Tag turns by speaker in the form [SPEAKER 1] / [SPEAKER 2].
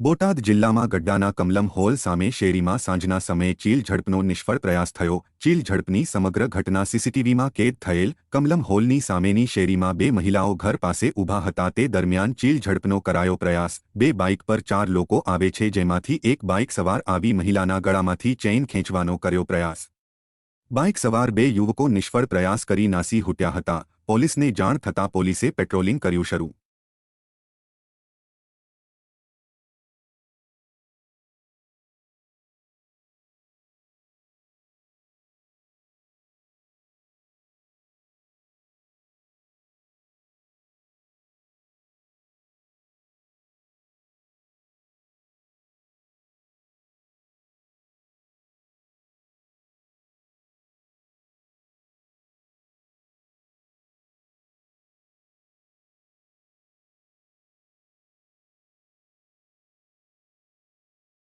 [SPEAKER 1] બોટાદ જિલ્લામાં ગડ્ડાના કમલમ હોલ સામે શેરીમાં સાંજના સમયે ચીલ ઝડપનો નિષ્ફળ પ્રયાસ થયો. ચીલ ઝડપની સમગ્ર ઘટના સીસીટીવીમાં કેદ થયેલ કમલમ હોલની સામેની શેરીમાં બે મહિલાઓ ઘર પાસે ઊભા હતા. તે દરમિયાન ચીલ ઝડપનો કરાયો પ્રયાસ. બે બાઇક પર ચાર લોકો આવે છે, જેમાંથી એક બાઇક સવાર આવી મહિલાના ગળામાંથી ચેઇન ખેંચવાનો કર્યો પ્રયાસ. બાઇક સવાર બે યુવકો નિષ્ફળ પ્રયાસ કરી નાસી હૂટ્યા હતા. પોલીસને જાણ થતાં પોલીસે પેટ્રોલિંગ કર્યું શરૂ.